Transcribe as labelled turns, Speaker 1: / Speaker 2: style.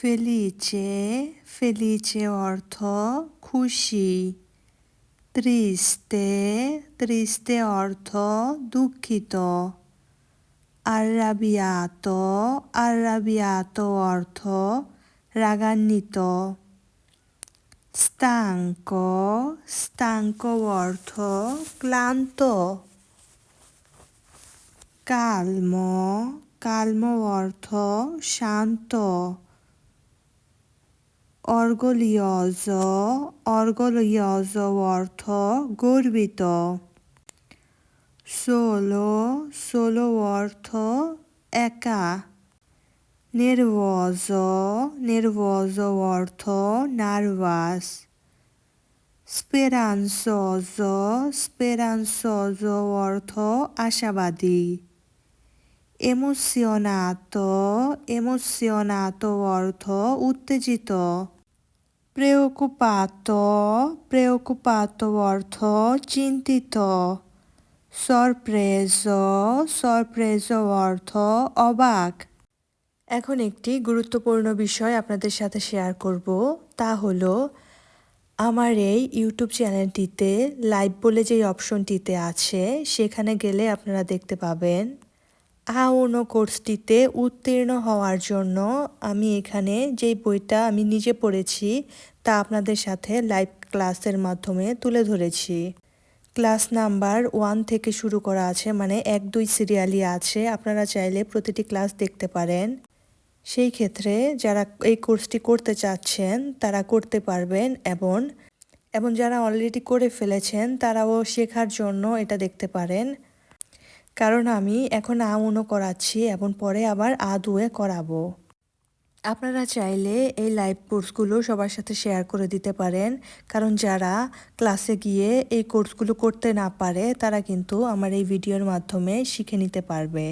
Speaker 1: felice, felice orto, cusci. Triste, triste orto, ducchito. Arrabbiato, arrabbiato orto, ragannito. Stanco, stanco orto, glanto. Calmo, calmo orto, scianto. অর্গলিয়জ অর্গলিয়জ অর্থ গর্বিত solo solo অর্থ একা নির্বজ নির্বজ অর্থ nervous স্পেরান্সজ স্পেরান্সজ অর্থ আশাবাদী এমোসিওনাত এমোসিওনাত অর্থ উত্তেজিত প্রেওকুপাত প্রেওকুপাত অর্থ চিন্তিত সরপ্রেজ সরপ্রেজ অর্থ অবাক এখন একটি গুরুত্বপূর্ণ বিষয় আপনাদের সাথে শেয়ার করব, তা হলো আমার এই ইউটিউব চ্যানেলটিতে লাইভ বলে যে অপশনটিতে আছে, সেখানে গেলে আপনারা দেখতে পাবেন আউনো কোর্সটিতে উত্তীর্ণ হওয়ার জন্য আমি এখানে যেই বইটা আমি নিজে পড়েছি তা আপনাদের সাথে লাইভ ক্লাসের মাধ্যমে তুলে ধরেছি। ক্লাস নাম্বার ওয়ান থেকে শুরু করা আছে মানে এক দুই সিরিয়ালই আছে, আপনারা চাইলে প্রতিটি ক্লাস দেখতে পারেন। সেই ক্ষেত্রে যারা এই কোর্সটি করতে চাচ্ছেন, তারা করতে পারবেন এবং এবং যারা অলরেডি করে ফেলেছেন, তারাও শেখার জন্য এটা দেখতে পারেন। কারণ আমি এখন আ উনো করাচ্ছি এবং পরে আবার আ দুয়ে করাবো। আপনারা চাইলে এই লাইভ কোর্সগুলো সবার সাথে শেয়ার করে দিতে পারেন। কারণ যারা ক্লাসে গিয়ে এই কোর্সগুলো করতে না পারে, তারা কিন্তু আমার এই ভিডিওর মাধ্যমে শিখে নিতে পারবে।